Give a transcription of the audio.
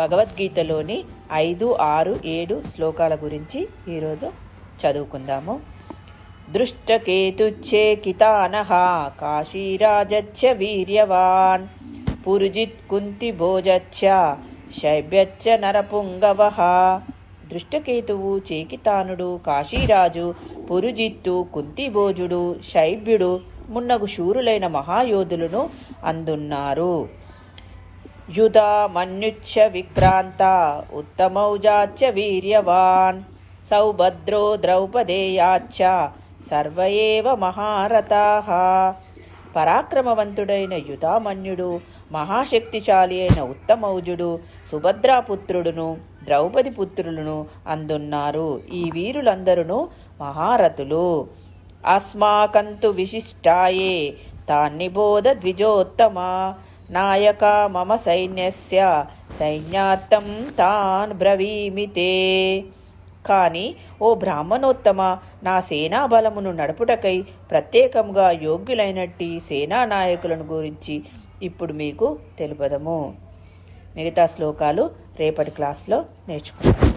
భగవద్గీతలోని ఐదు ఆరు ఏడు శ్లోకాల గురించి ఈరోజు చదువుకుందాము. దృష్టకేతుచ్చేకితానః కాశీరాజచ్చ వీర్యవాన్ పురుజిత్ కుంతి భోజచ్చ శైబ్యచ్చ నరపుంగవ దృష్టకేతువు చేకితానుడు కాశీరాజు పురుజిత్తు కుంతిభోజుడు శైబ్యుడు మున్నగు శూరులైన మహాయోధులను అందున్నారు. యుధా మన్యుచ్చ విక్రాంత ఉత్తమౌజాచ్చ వీర్యవాన్ సౌభద్రో ద్రౌపదేయాచ్చ సర్వేవ మహారథాః పరాక్రమవంతుడైన యుధామన్యుడు మహాశక్తిశాలి అయిన ఉత్తమౌజుడు సుభద్రాపుత్రుడును ద్రౌపది పుత్రులను అందున్నారు. ఈ వీరులందరూ మహారథులు. అస్మాకంతు విశిష్టాయే తాన్నిబోధ ద్విజోత్తమ? నాయక మమ సైన్యస్య సైన్యార్థం తాన్ బ్రవీమితే కానీ ఓ బ్రాహ్మణోత్తమ నా సేనా బలమును నడుపుటకై ప్రత్యేకంగా యోగ్యులైనట్టి సేనా నాయకులను గురించి ఇప్పుడు మీకు తెలుపదము. మిగతా శ్లోకాలు రేపటి క్లాస్లో నేర్చుకుందాం.